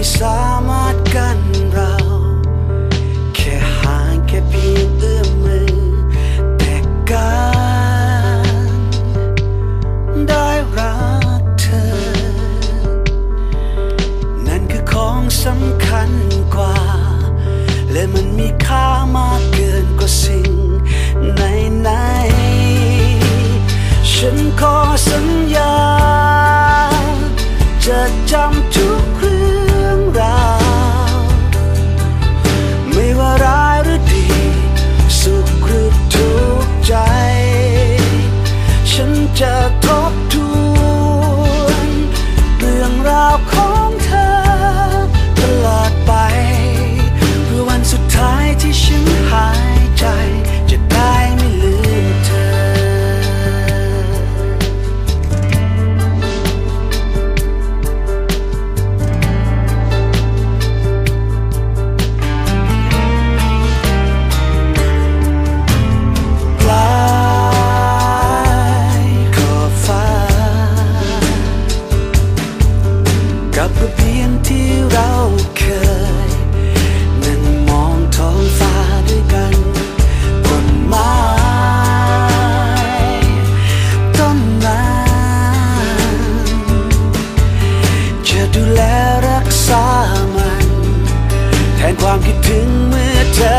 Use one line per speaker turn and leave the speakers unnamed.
ไม่สามารถกันเรา แค่ห่างแค่เพียงเอื้อมมือ แต่การได้รักเธอ นั่นคือของสำคัญกว่า และมันมีค่ามากเกินกว่าสิ่งไหนไหนๆฉันขอสัญญา จะจำทุก รื่องราวของเธอ ตลอดไปเพื่อวันสุดท้ายที่ฉันหาย ระเบียงที่เราเคย นั่งมองท้องฟ้าด้วยกันต้นไม้ต้นนั้นจะดูแลรักษามัน แทนความคิดถึงเมื่อเธอ